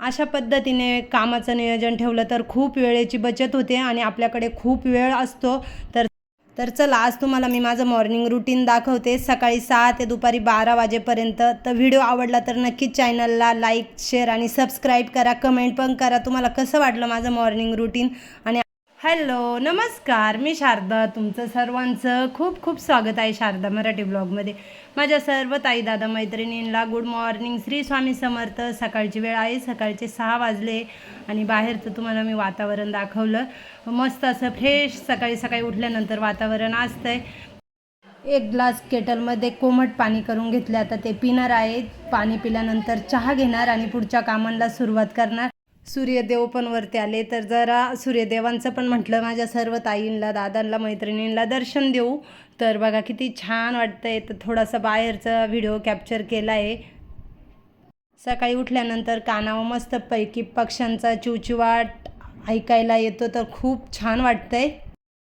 अशा पद्धतीने कामाचं नियोजन ठेवलं तर खूप वेळेची बचत होते आणि आपल्याकडे खूप वेळ असतो. तर तर चला आज तुम्हाला मी माझं मॉर्निंग रुटीन दाखवते. सकाळी सहा ते दुपारी बारा वाजेपर्यंत. तर व्हिडिओ आवडला तर नक्कीच चॅनलला लाईक शेअर आणि सबस्क्राईब करा. कमेंट पण करा. तुम्हाला कसं वाटलं माझं मॉर्निंग रुटीन आणि हॅलो नमस्कार. मी शारदा तुमचं सर्वांचं खूप खूप स्वागत आहे शारदा मराठी ब्लॉगमध्ये माझ्या सर्व ताई दादा मैत्रिणींना गुड मॉर्निंग श्री स्वामी समर्थ सकाळची वेळ आहे सकाळचे सहा वाजले आणि बाहेरचं तुम्हाला मी वातावरण दाखवलं. मस्त असं फ्रेश सकाळी सकाळी उठल्यानंतर वातावरण असतंय. एक ग्लास केटलमध्ये कोमट पाणी करून घेतले. आता ते पिणार आहे पाणी पिल्यानंतर चहा घेणार आणि पुढच्या कामांना सुरुवात करणार. सूर्यदेव पण वरती आले. तर जरा सूर्यदेवांचं पण म्हटलं माझ्या सर्व ताईंना दादांना मैत्रिणींना दर्शन देऊ. तर बघा किती छान वाटतंय. तर थोडासा बाहेरचा व्हिडिओ कॅप्चर केला आहे सकाळी उठल्यानंतर कानावर मस्तपैकी पक्ष्यांचा चिवचिवाट ऐकायला येतो. तर खूप छान वाटतंय.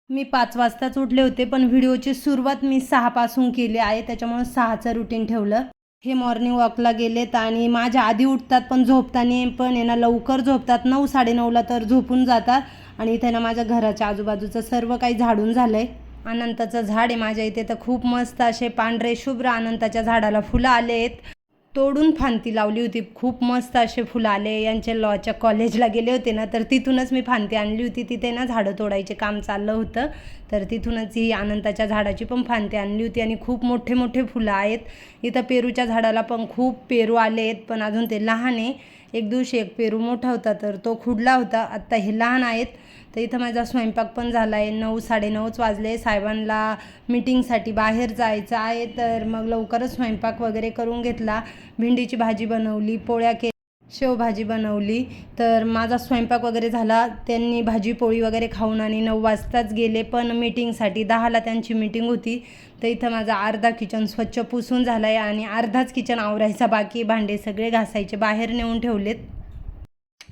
मी पाच वाजताच उठले होते पण व्हिडिओची सुरुवात मी सहापासून केली आहे. त्याच्यामुळं सहाचं रुटीन ठेवलं. हे मॉर्निंग वॉकला गेलेत आणि माझ्या आधी उठतात पण झोपताना पण यांना लवकर झोपतात. नऊ साडेनऊला तर झोपून जातात. आणि इथे ना माझ्या घराच्या आजूबाजूचं सर्व काही झाडून झालं आहे अनंताचं झाड आहे. माझ्या इथे तर खूप मस्त असे पांढरे शुभ्र अनंताच्या झाडाला फुलं आले आहेत तोडून फांती लावली होती. खूप मस्त असे फुलं आले. यांच्या लॉच्या कॉलेजला गेले होते ना तर तिथूनच मी फांती आणली होती. तिथे ना झाडं तोडायचे काम चाललं होतं. तर तिथूनच ही आनंदाच्या झाडाची पण फांती आणली होती. आणि खूप मोठे मोठे फुलं आहेत. इथं पेरूच्या झाडाला पण खूप पेरू आले आहेत. पण अजून ते लहान आहे. एक दिवशी एक पेरू मोठा होता तर तो खुडला होता. आत्ता हे लहान आहेत. तर इथं माझा स्वयंपाक पण झाला आहे नऊ साडेनऊच वाजले. साहेबांना मीटिंगसाठी बाहेर जायचं आहे. तर मग लवकरच स्वयंपाक वगैरे करून घेतला. भेंडीची भाजी बनवली पोळ्या के शेवभाजी बनवली. तर माझा स्वयंपाक वगैरे झाला. त्यांनी भाजी पोळी वगैरे खाऊन आणि नऊ वाजताच गेले. पण मीटिंगसाठी दहाला त्यांची मीटिंग होती. तर इथं माझा अर्धा किचन स्वच्छ पुसून झाला आहे आणि अर्धाच किचन आवरायचा बाकी. भांडे सगळे घासायचे. बाहेर नेऊन ठेवलेत.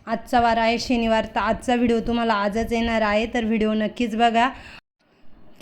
आजचा वार आहे शनिवार. तर आजचा व्हिडिओ तुम्हाला आजच येणार आहे तर व्हिडिओ नक्कीच बघा.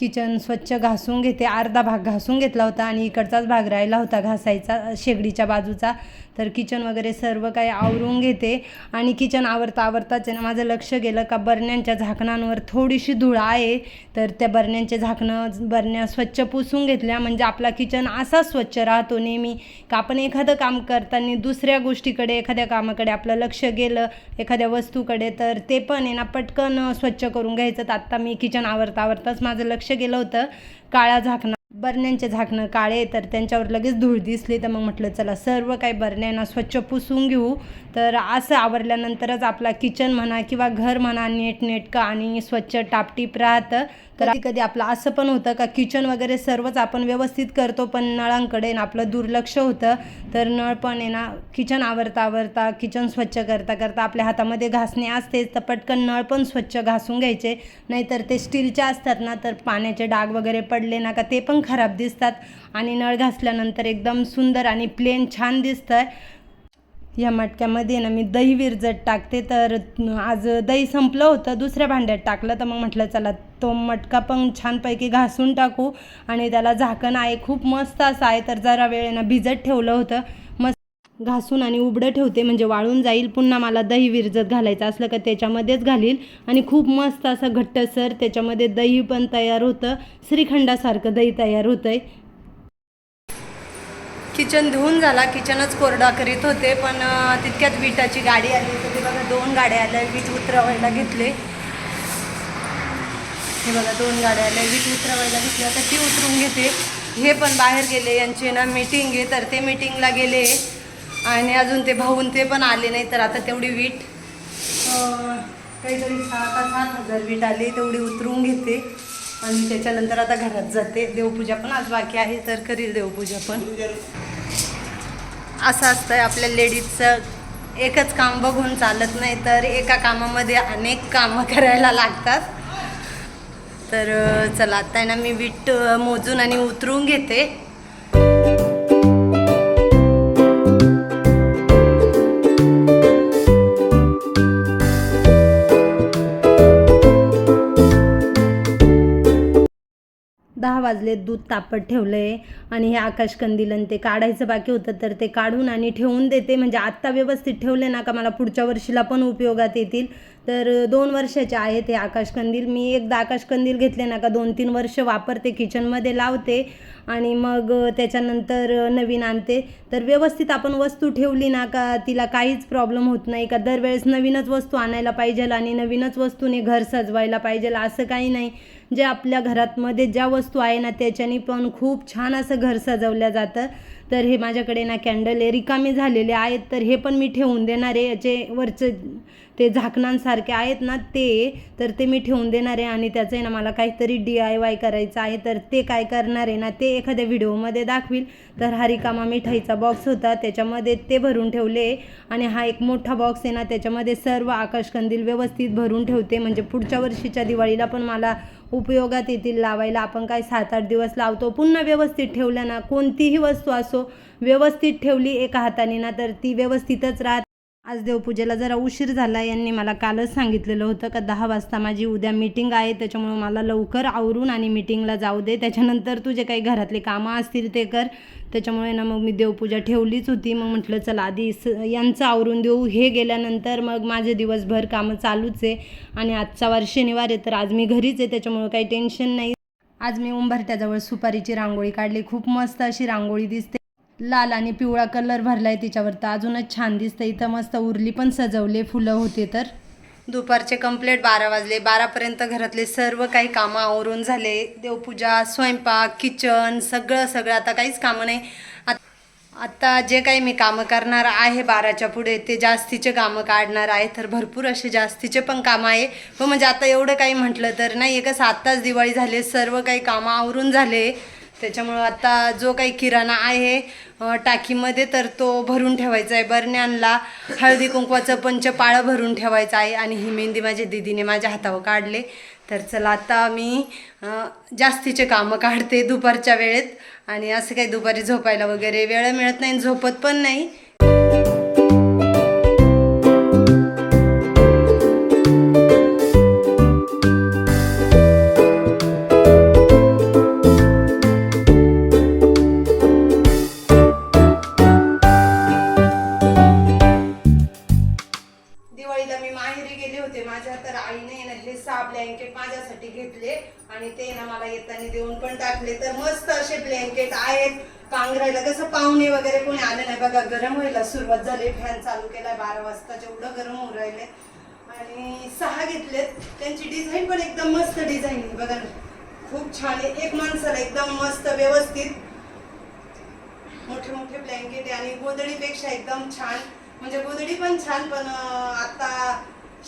किचन स्वच्छ घासून घेते. अर्धा भाग घासून घेतला होता आणि इकडचाच भाग राहिला होता घासायचा शेगडीच्या बाजूचा. तर किचन वगैरे सर्व काही आवरून घेते. आणि किचन आवरता आवरताच आहे ना माझं लक्ष गेलं का बरण्यांच्या झाकणांवर थोडीशी धूळ आहे. तर त्या बरण्यांचे झाकणं बरण्या स्वच्छ पुसून घेतल्या. म्हणजे आपला किचन असा स्वच्छ राहतो नेहमी का आपण एखादं काम करताना दुसऱ्या गोष्टीकडे एखाद्या कामाकडे आपलं लक्ष गेलं एखाद्या वस्तूकडे तर ते पण आहे ना पटकन स्वच्छ करून घ्यायचं. तर आत्ता मी किचन आवरता आवरताच माझं लक्ष गेलं होतं. काळा झाकणं बरण्यांचे झाकणं काळे तर त्यांच्यावर लगेच धूळ दिसली. तर मग म्हटलं चला सर्व काही बरण्यांना स्वच्छ पुसून घेऊ. तर असं आवरल्यानंतरच आपला किचन म्हणा किंवा घर म्हणा नीटनेटकं आणि स्वच्छ टापटीप राहतं. तर कधी कधी आपलं असं पण होतं का किचन वगैरे सर्वच आपण व्यवस्थित करतो पण नळांकडे ना आपलं दुर्लक्ष होतं. तर नळ पण आहे ना किचन आवरता आवरता किचन स्वच्छ करता करता आपल्या हातामध्ये घासणे असतेच तर पटकन नळ पण स्वच्छ घासून घ्यायचे. नाहीतर ते स्टीलचे असतात ना तर पाण्याचे डाग वगैरे पडले ना का ते पण खराब दिसतात आणि नळ घासल्यानंतर एकदम सुंदर आणि प्लेन छान दिसतं आहे या मटक्यामध्ये ना मी दही विरजत टाकते तर आज दही संपलं होतं दुसऱ्या भांड्यात टाकलं तर मग म्हटलं चला तो मटका पण छानपैकी घासून टाकू. आणि त्याला झाकण आहे खूप मस्त असं आहे तर जरा वेळेनं भिजत ठेवलं होतं. घासून आणि उबडं ठेवते म्हणजे वाळून जाईल पुन्हा मला दही विरजत घालायचं असलं का त्याच्यामध्येच घालील. आणि खूप मस्त असं घट्टसर त्याच्यामध्ये दही पण तयार होतं श्रीखंडासारखं दही तयार होतं आहे किचन धुवून झाला किचनच कोरडा करीत होते पण तितक्यात विटाची गाडी आली. तर ते बघा दोन गाड्या आल्या वीट उतरवायला घेतले. हे बघा दोन गाड्या आल्या वीट उतरवायला घेतली. आता ती उतरून घेते. हे पण बाहेर गेले यांची ना मीटिंग आहे. तर ते मीटिंगला गेले. आणि अजून ते भाऊन ते पण आले नाही तर आता तेवढी वीट काहीतरी सहा का सात हजार वीट आली तेवढी उतरून घेते. आणि त्याच्यानंतर आता घरात जाते. देवपूजा पण आज बाकी आहे तर करील देवपूजा पण. असं असतं आपल्या लेडीजचं. एकच काम बघून चालत नाही तर एका कामामध्ये अनेक कामं करायला लागतात. तर चला आता आहे ना मी वीट मोजून आणि उतरून घेते. वाजले दूध तापत ठेवलं आहे आणि हे आकाशकंदील आणि ते काढायचं बाकी होतं तर ते काढून आणि ठेवून देते. म्हणजे आत्ता व्यवस्थित ठेवले ना का मला पुढच्या वर्षीला पण उपयोगात येतील. तर दोन वर्षाचे आहेत हे आकाशकंदील मी एकदा आकाशकंदील घेतले ना का दोन तीन वर्ष वापरते किचनमध्ये लावते आणि मग त्याच्यानंतर नवीन आणते. तर व्यवस्थित आपण वस्तू ठेवली ना का तिला काहीच प्रॉब्लेम होत नाही का? दरवेळेस नवीनच वस्तू आणायला पाहिजे आणि नवीनच वस्तूने घर सजवायला पाहिजे असं काही नाही. जे आपल्या घरातमध्ये ज्या वस्तू आहे ना त्याच्याने पण खूप छान असं घर सजवलं जातं. तर हे माझ्याकडे ना कॅन्डल आहे. रिकामे झालेले आहेत तर हे पण मी ठेवून देणार आहे. याचे वरचं ते झाकणांसारखे आहेत ना ते तर ते मी ठेवून देणार आहे आणि त्याचं आहे ना मला काहीतरी डी आय वाय करायचं आहे तर ते काय करणार आहे ना ते एखाद्या व्हिडिओमध्ये दाखवील. तर हा रिकामा मिठाईचा बॉक्स होता त्याच्यामध्ये ते भरून ठेवले. आणि हा एक मोठा बॉक्स आहे ना त्याच्यामध्ये सर्व आकाशकंदील व्यवस्थित भरून ठेवते. म्हणजे पुढच्या वर्षीच्या दिवाळीला पण मला उपयोगात येतील लावायला. आपण काय सात आठ दिवस लावतो पुन्हा व्यवस्थित ठेवल्या ना कोणतीही वस्तू असो व्यवस्थित ठेवली एका हाताने ना तर ती व्यवस्थितच राहते. आज देवपूजेला जरा उशीर झाला यांनी मला कालच सांगितलेलं होतं का दहा वाजता माझी उद्या मीटिंग आहे त्याच्यामुळे मला लवकर आवरून आणि मीटिंगला जाऊ दे. त्याच्यानंतर तुझे काही घरातले कामं असतील ते कर. त्याच्यामुळे ना मग मी देवपूजा ठेवलीच होती. मग म्हटलं चला आधी स यांचं आवरून देऊ. हे गेल्यानंतर मग माझे दिवसभर कामं चालूच आहे आणि आजचा वार शनिवार आहे तर आज मी घरीच आहे त्याच्यामुळे काही टेन्शन नाही. आज मी उंबरट्याजवळ सुपारीची रांगोळी काढली. खूप मस्त अशी रांगोळी दिसते. लाल आणि पिवळा कलर भरलाय तिच्यावर तर अजूनच छान दिसतं इथं मस्त उरली पण सजवले फुलं होते तर. दुपारचे कंप्लीट बारा वाजले. बारापर्यंत घरातले सर्व काही कामं आवरून झाले. देवपूजा स्वयंपाक किचन सगळं सगळं. आता काहीच कामं नाही. आत्ता जे काही मी कामं करणार आहे बाराच्या पुढे ते जास्तीचे कामं काढणार आहे. तर भरपूर असे जास्तीचे पण कामं आहे. पण म्हणजे आता एवढं काही म्हटलं तर नाही आहे कसं आत्ताच दिवाळी झाले. सर्व काही कामं आवरून झाले. त्याच्यामुळं आता जो काही किराणा आहे टाकीमध्ये तर तो भरून ठेवायचा आहे. बरण्यांना हळदी कुंकवाचं पंचपाळं भरून ठेवायचं आहे आणि ही मेहंदी माझ्या दिदीने माझ्या हातावर काढले. तर चला आता मी जास्तीचे कामं काढते दुपारच्या वेळेत. आणि असं काही दुपारी झोपायला वगैरे वेळ मिळत नाही झोपत पण नाही. होते. माझ्या तर आईने ना हे सहा ब्लँकेट माझ्यासाठी घेतले आणि ते ना मला येताना देऊन पण टाकले. तर मस्त असे ब्लँकेट आहेत. पांघरायला कसं पाहुणे वगैरे कोणी आले नाही. बघा गरम व्हायला सुरुवात झाली. फॅन चालू केलाय बारा वाजता जेवढं गरम होऊ राहिले. आणि सहा घेतलेत. त्यांची डिझाईन पण एकदम मस्त डिझाईन बघा ना खूप छान आहे. एक माणसाला एकदम मस्त व्यवस्थित मोठे मोठे ब्लँकेट आहे. आणि गोदडीपेक्षा एकदम छान. म्हणजे गोदडी पण छान पण आता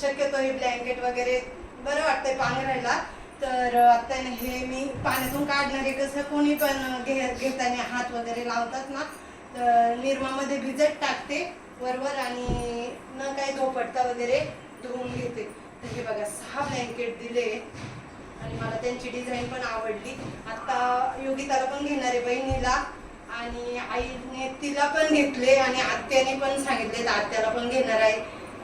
शक्यतो हे ब्लँकेट वगैरे बरं वाटतंय पांघरायला तर आता हे मी पाण्यातून काढणार आहे. कसं कोणी पण घे घेताना हात वगैरे लावतात ना तर निरमामध्ये भिजत टाकते वरवर आणि न काही धोपटता वगैरे धुवून घेते. तर हे बघा सहा ब्लँकेट दिले. आणि मला त्यांची डिझाईन पण आवडली. आता योगिताला पण घेणार आहे बहिणीला. आणि आईने तिला पण घेतले आणि आत्याने पण सांगितले तर आत्याला पण घेणार आहे.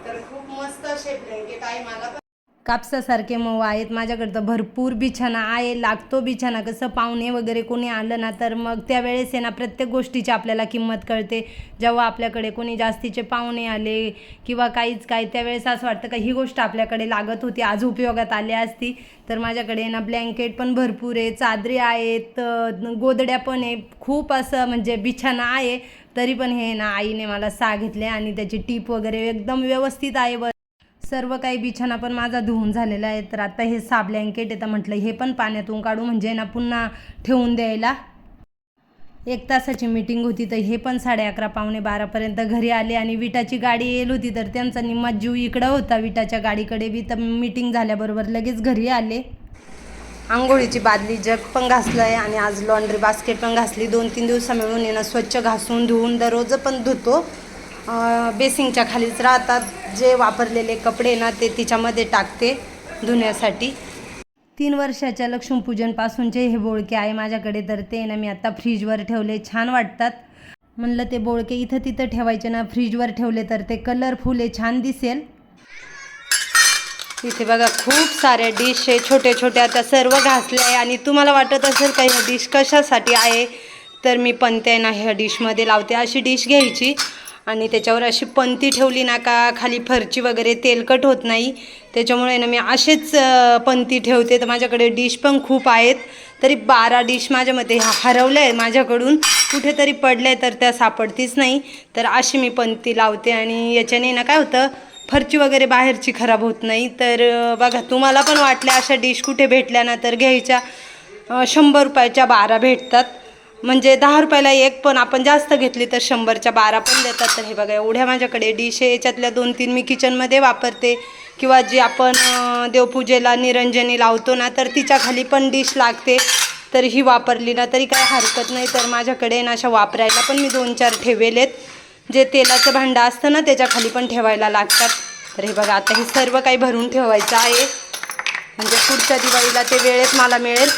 तर खूप मस्त असे ब्लँकेट आहे मला कापसासारखे मऊ आहेत माझ्याकडं तर भरपूर बिछाना आहे लागतो बिछाना. कसं पाहुणे वगैरे कोणी आलं ना तर मग त्यावेळेस आहे ना प्रत्येक गोष्टीची आपल्याला किंमत कळते. जेव्हा आपल्याकडे कोणी जास्तीचे पाहुणे आले किंवा काहीच काय त्यावेळेस असं वाटतं का ही गोष्ट आपल्याकडे लागत होती आज उपयोगात आली असती. तर माझ्याकडे ना ब्लँकेट पण भरपूर आहे चादरी आहेत गोदड्या पण आहे. खूप असं म्हणजे बिछाना आहे. तरी पण हे ना आईने मला सा घेतले आणि त्याची टीप वगैरे एकदम व्यवस्थित आहे व सर्व काही बिछाना पण माझा धुवून झालेला आहे. तर आता हे सा ब्लँकेट आहे तर म्हटलं हे पण पाण्यातून काढू म्हणजे ना पुन्हा ठेवून द्यायला. एक तासाची मीटिंग होती तर हे पण साडे अकरा पावणे बारापर्यंत घरी आले आणि विटाची गाडी येईल होती तर त्यांचा निम्मा जीव इकडं होता. विटाच्या गाडीकडे बी तर मीटिंग झाल्याबरोबर लगेच घरी आले. आंघोळीची बादली जग पण घासलं आहे आणि आज लॉन्ड्री बास्केट पण घासली. दोन तीन दिवसा मिळून येणं स्वच्छ घासून धुवून दररोज पण धुतो. बेसिंगच्या खालीच राहतात. जे वापरलेले कपडे ना ते तिच्यामध्ये टाकते धुण्यासाठी. तीन वर्षाच्या लक्ष्मीपूजनपासूनचे हे बोळके आहे माझ्याकडे तर ते ना मी आत्ता फ्रीजवर ठेवले. छान वाटतात. म्हणलं ते बोळके इथं तिथं ठेवायचे ना फ्रीजवर ठेवले तर ते कलरफुल आहे छान दिसेल. इथे बघा खूप साऱ्या डिश आहे छोटे छोटे आता सर्व घासल्या आहे आणि तुम्हाला वाटत असेल का ह्या डिश कशासाठी आहे? तर मी पंते ना ह्या डिशमध्ये लावते. अशी डिश घ्यायची आणि त्याच्यावर अशी पंती ठेवली ना का खाली फरची वगैरे तेलकट होत नाही. त्याच्यामुळे ना मी असेच पंती ठेवते. तर माझ्याकडे डिश पण खूप आहेत. तरी बारा डिश माझ्या मते हरवल्या आहे माझ्याकडून. कुठेतरी पडल्या तर त्या सापडतीच नाही. तर अशी मी पंती लावते आणि याच्याने ना काय होतं फरची वगैरे बाहेरची खराब होत नाही. तर बघा तुम्हाला पण वाटल्या अशा डिश कुठे भेटल्या ना तर घ्यायच्या. शंभर रुपयाच्या बारा भेटतात. म्हणजे दहा रुपयाला एक पण आपण जास्त घेतली तर शंभरच्या बारा पण देतात. तर हे बघा एवढ्या माझ्याकडे डिश आहे. याच्यातल्या दोन तीन मी किचनमध्ये वापरते. किंवा जी आपण देवपूजेला निरंजनी लावतो ना तर तिच्या खाली पण डिश लागते. तर ही वापरली ना तरी काय हरकत नाही. तर माझ्याकडे ना अशा वापरायला पण मी दोन चार ठेवेलेत जे तेलाचं भांडं असतं ना त्याच्याखाली पण ठेवायला लागतात. तर हे बघा आता हे सर्व काही भरून ठेवायचं आहे. म्हणजे पुढच्या दिवाळीला ते वेळेत मला मिळेल.